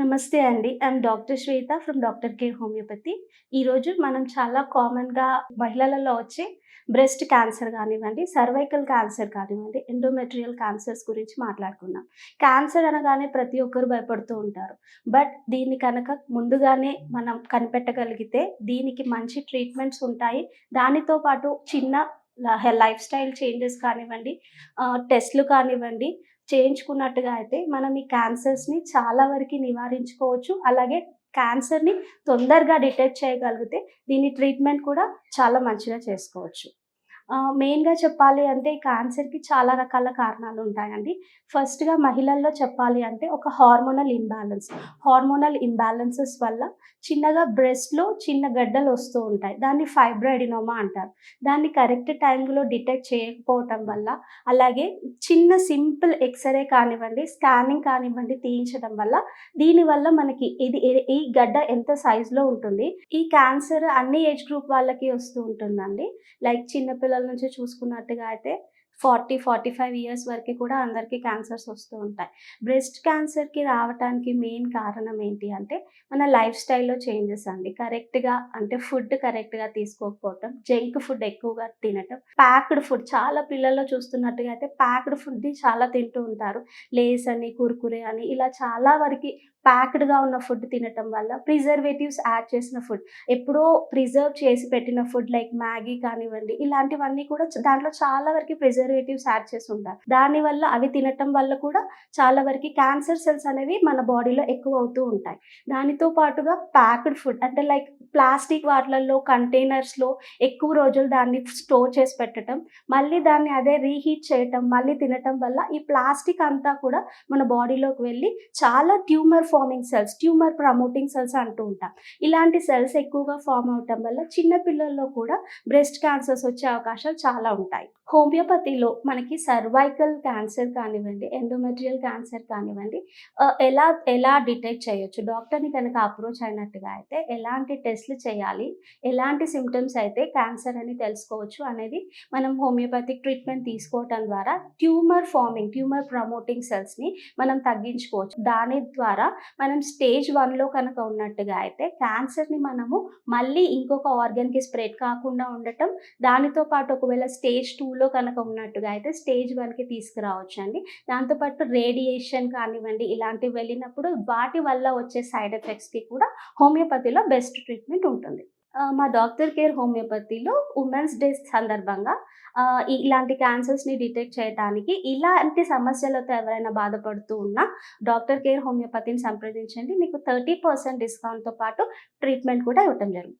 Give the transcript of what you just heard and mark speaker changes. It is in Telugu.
Speaker 1: నమస్తే అండి. I'm doctor Shweta from doctor K homeopathy ఈరోజు మనం చాలా కామన్గా మహిళలలో వచ్చే బ్రెస్ట్ క్యాన్సర్ కానివ్వండి సర్వైకల్ క్యాన్సర్ కానివ్వండి ఎండోమెట్రియల్ క్యాన్సర్స్ గురించి మాట్లాడుకుందాం. క్యాన్సర్ అనగానే ప్రతి ఒక్కరు భయపడుతూ ఉంటారు. బట్ దీన్ని కనుక ముందుగానే మనం కనిపెట్టగలిగితే దీనికి మంచి ట్రీట్మెంట్స్ ఉంటాయి. దానితో పాటు చిన్న లైఫ్ స్టైల్ చేంజెస్ కానివ్వండి టెస్ట్లు కానివ్వండి చేయించుకున్నట్టుగా అయితే మనం ఈ క్యాన్సర్స్ని చాలా వరకు నివారించుకోవచ్చు. అలాగే క్యాన్సర్ని తొందరగా డిటెక్ట్ చేయగలిగితే దీని ట్రీట్మెంట్ కూడా చాలా మంచిగా చేసుకోవచ్చు. మెయిన్గా చెప్పాలి అంటే ఈ క్యాన్సర్కి చాలా రకాల కారణాలు ఉంటాయండి. ఫస్ట్గా మహిళల్లో చెప్పాలి అంటే ఒక హార్మోనల్ ఇంబ్యాలెన్స్. హార్మోనల్ ఇంబ్యాలెన్సెస్ వల్ల చిన్నగా బ్రెస్ట్లో చిన్న గడ్డలు వస్తూ ఉంటాయి. దాన్ని ఫైబ్రాయిడినోమా అంటారు. దాన్ని కరెక్ట్ టైంలో డిటెక్ట్ చేయకపోవటం వల్ల అలాగే చిన్న సింపుల్ ఎక్స్రే కానివ్వండి స్కానింగ్ కానివ్వండి తీయించడం వల్ల దీనివల్ల మనకి ఇది ఈ గడ్డ ఎంత సైజులో ఉంటుంది. ఈ క్యాన్సర్ అన్ని ఏజ్ గ్రూప్ వాళ్ళకి వస్తూ ఉంటుందండి. లైక్ చిన్నపిల్లల నుంచి చూసుకున్నట్టుగా అయితే ఫార్టీ ఫార్టీ ఫైవ్ ఇయర్స్ వరకు కూడా అందరికీ క్యాన్సర్స్ వస్తూ ఉంటాయి. బ్రెస్ట్ క్యాన్సర్కి రావడానికి మెయిన్ కారణం ఏంటి అంటే మన లైఫ్ స్టైల్లో చేంజెస్ అండి. కరెక్ట్గా అంటే ఫుడ్ కరెక్ట్గా తీసుకోకపోవటం జంక్ ఫుడ్ ఎక్కువగా తినటం ప్యాక్డ్ ఫుడ్ చాలా పిల్లల్లో చూస్తున్నట్టుగా అయితే ప్యాక్డ్ ఫుడ్ని చాలా తింటూ ఉంటారు. లేస్ అని కుర్కురే అని ఇలా చాలా వరకు ప్యాక్డ్గా ఉన్న ఫుడ్ తినటం వల్ల ప్రిజర్వేటివ్స్ యాడ్ చేసిన ఫుడ్ ఎప్పుడో ప్రిజర్వ్ చేసి పెట్టిన ఫుడ్ లైక్ మ్యాగీ కానివ్వండి ఇలాంటివన్నీ కూడా దాంట్లో చాలా వరకు ప్రిజర్వేటివ్స్ యాడ్ చేసి ఉంటారు. దానివల్ల అవి తినటం వల్ల కూడా చాలా వరకు క్యాన్సర్ సెల్స్ అనేవి మన బాడీలో ఎక్కువ అవుతూ ఉంటాయి. దానితో పాటుగా ప్యాక్డ్ ఫుడ్ అంటే లైక్ ప్లాస్టిక్ వాటిలలో కంటైనర్స్లో ఎక్కువ రోజులు దాన్ని స్టోర్ చేసి పెట్టడం మళ్ళీ దాన్ని అదే రీహీట్ చేయటం మళ్ళీ తినటం వల్ల ఈ ప్లాస్టిక్ అంతా కూడా మన బాడీలోకి వెళ్ళి చాలా tumour forming cells tumour promoting cells అంటూ ఉంటాం. ఇలాంటి సెల్స్ ఎక్కువగా ఫామ్ అవటం వల్ల చిన్న పిల్లల్లో కూడా బ్రెస్ట్ క్యాన్సర్స్ వచ్చే అవకాశాలు చాలా ఉంటాయి. హోమియోపతిలో మనకి సర్వైకల్ క్యాన్సర్ కానివ్వండి ఎండోమెట్రియల్ క్యాన్సర్ కానివ్వండి ఎలా ఎలా డిటెక్ట్ చేయొచ్చు? డాక్టర్ని కనుక అప్రోచ్ అయినట్టుగా అయితే ఎలాంటి టెస్ట్లు చేయాలి? ఎలాంటి సిమ్టమ్స్ అయితే క్యాన్సర్ అని తెలుసుకోవచ్చు అనేది మనం హోమియోపతిక్ ట్రీట్మెంట్ తీసుకోవటం ద్వారా ట్యూమర్ ఫార్మింగ్ ట్యూమర్ ప్రమోటింగ్ సెల్స్ని మనం తగ్గించుకోవచ్చు. దాని ద్వారా మనం స్టేజ్ వన్లో కనుక ఉన్నట్టుగా అయితే క్యాన్సర్ని మనము మళ్ళీ ఇంకొక ఆర్గన్కి స్ప్రెడ్ కాకుండా ఉండటం దానితో పాటు ఒకవేళ స్టేజ్ టూలో కనుక ఉన్నట్టు ఉన్నట్టుగా అయితే స్టేజ్ వన్కి తీసుకురావచ్చు అండి దాంతోపాటు రేడియేషన్ కానివ్వండి ఇలాంటివి వెళ్ళినప్పుడు వాటి వల్ల వచ్చే సైడ్ ఎఫెక్ట్స్కి కూడా హోమియోపతిలో బెస్ట్ ట్రీట్మెంట్ ఉంటుంది. మా డాక్టర్ కేర్ హోమియోపతిలో ఉమెన్స్ డే సందర్భంగా ఇలాంటి క్యాన్సర్స్ని డిటెక్ట్ చేయడానికి ఇలాంటి సమస్యలతో ఎవరైనా బాధపడుతూ ఉన్నా డాక్టర్ కేర్ హోమియోపతిని సంప్రదించండి. మీకు థర్టీ పర్సెంట్ డిస్కౌంట్తో పాటు ట్రీట్మెంట్ కూడా ఇవ్వటం జరుగుతుంది.